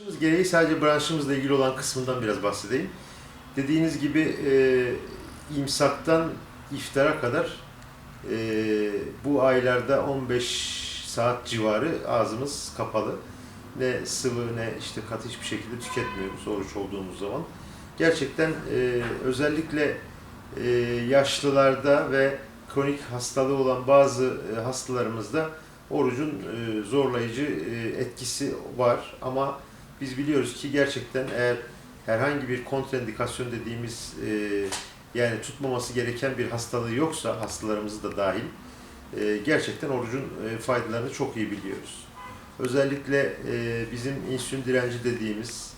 Branşımız gereği sadece branşımızla ilgili olan kısmından biraz bahsedeyim. Dediğiniz gibi e, imsaktan iftara kadar e, bu aylarda 15 saat civarı ağzımız kapalı. Ne sıvı ne işte katı hiçbir şekilde tüketmiyoruz oruç olduğumuz zaman. Gerçekten e, özellikle e, yaşlılarda ve kronik hastalığı olan bazı e, hastalarımızda orucun e, zorlayıcı e, etkisi var ama biz biliyoruz ki gerçekten eğer herhangi bir kontraindikasyon dediğimiz e, yani tutmaması gereken bir hastalığı yoksa hastalarımız da dahil e, gerçekten orucun e, faydalarını çok iyi biliyoruz. Özellikle e, bizim insülin direnci dediğimiz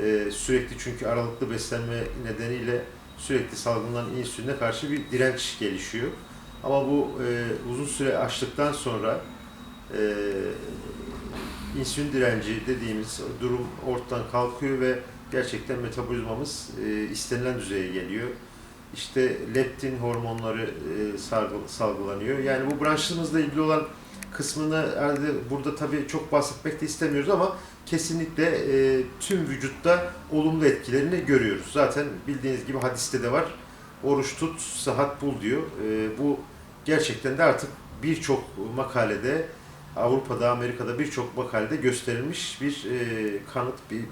e, sürekli çünkü aralıklı beslenme nedeniyle sürekli salgılanan insüline karşı bir direnç gelişiyor. Ama bu e, uzun süre açtıktan sonra e, insülin direnci dediğimiz durum ortadan kalkıyor ve gerçekten metabolizmamız e, istenilen düzeye geliyor. İşte leptin hormonları e, salgı- salgılanıyor. Yani bu branşımızla ilgili olan kısmını herhalde burada tabii çok bahsetmek de istemiyoruz ama kesinlikle e, tüm vücutta olumlu etkilerini görüyoruz. Zaten bildiğiniz gibi hadiste de var. Oruç tut, sıhhat bul diyor. E, bu gerçekten de artık birçok makalede Avrupa'da, Amerika'da birçok makalede gösterilmiş bir e, kanıt, bir